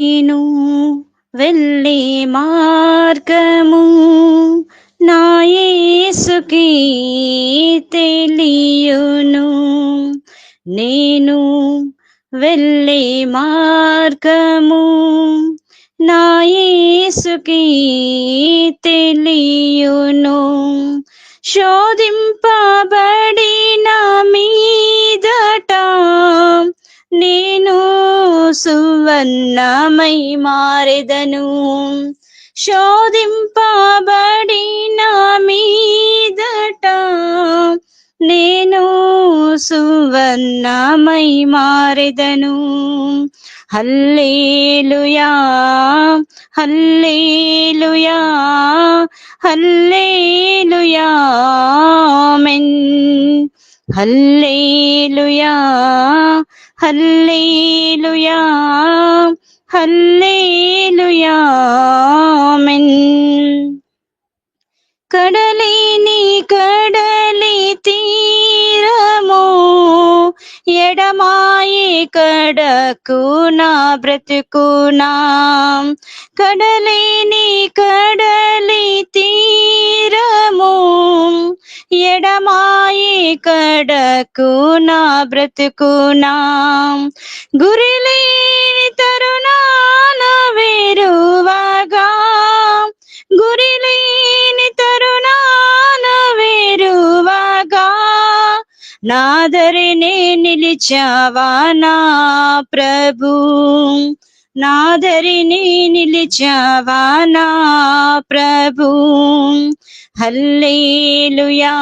నేను వెళ్ళే మార్గము నాయసుకి తెలియను. నేను వెళ్ళే మార్గము నాయసుకి తెలియను. శోధింపబడి సువర్ణమై మారెదను. శోధింపబడిన మీదట నేను సువర్ణమై మారెదను. హల్లేలుయా హల్లేలుయా హల్లేలుయా మెన్ హల్లేలుయా హల్లేలుయా హల్లేలుయా మెన్ కడలిని కడలి తీరము ఎడమాయి కడకు నా బ్రతుకునా కడలిని కడలి తీరము ఎడమాయి కడకు నా బ్రతుకునా గురిలేని తరుణాన వేరువగా. గురిలేని తరుణాన వేరువగా. నాదరినే నిలిచావా నా ప్రభు. నాదరిని నిలిచావా నా ప్రభు. హల్లేలుయా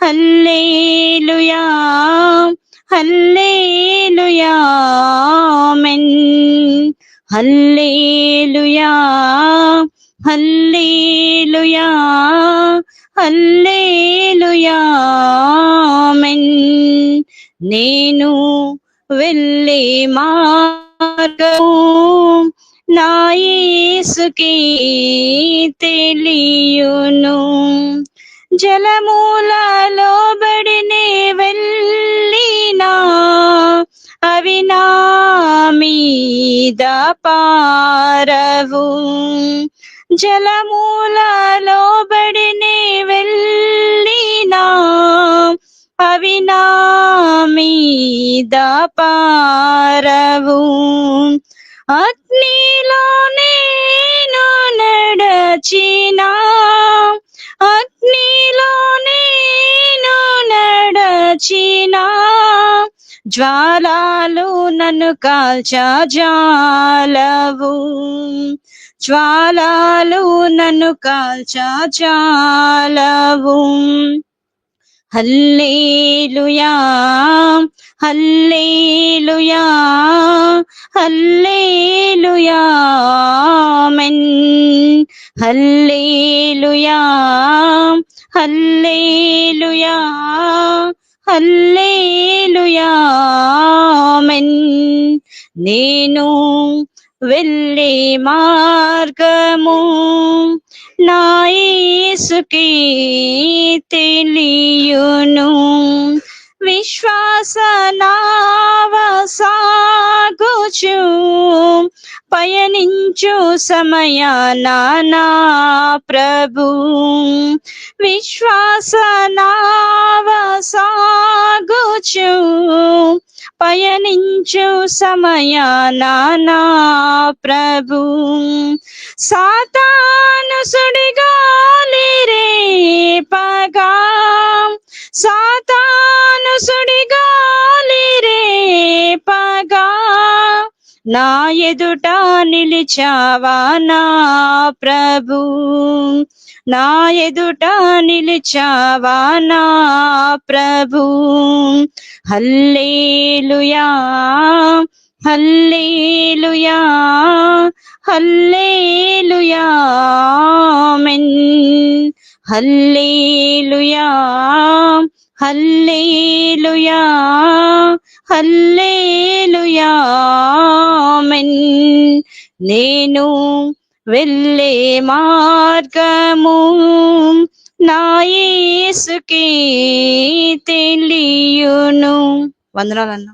హల్లేలుయా హల్లేలుయా మెన్ హల్లేలుయా హల్లేలుయా హల్లేలుయా మెన్ నేను వెళ్ళే మార్గము నా యేసుకి తెలియును జలమూలలో బడినే వెళ్ళినా అవి నా మీద పారవు జలమూలలో బడినే వెళ్ళినా అవి నా మీద పారవు అగ్నిలో నేను నడచినా అగ్నిలో నేను నడచినా జ్వాలాలు నన్ను కాల్చజాలవు జ్వాలాలు నన్ను కాల్చజాలవు హల్లేలుయా హల్లేలుయా హల్లేలుయా మెన్ హల్లేలుయా హల్లేలుయా హల్లేలుయా మెన్ నేను వెళ్ళే మార్గము నాయసుకి తెలియును. విశ్వాస పయనించు సమయాన ప్రభు. విశ్వాసనావసాగుచు పయనించు సమయాన నా ప్రభు. సాతాను సుడిగాలి నా ఎదుట నిలిచావా నా ప్రభు? నా ఎదుట నిలిచావా నా ప్రభు? హల్లేలుయా హల్లేలుయా హల్లేలుయా మెన్ హల్లేలుయా హల్లేలుయా హల్లే నేను వెళ్ళే మార్గము నా యేసుకి తెలియును వందనాలన్నా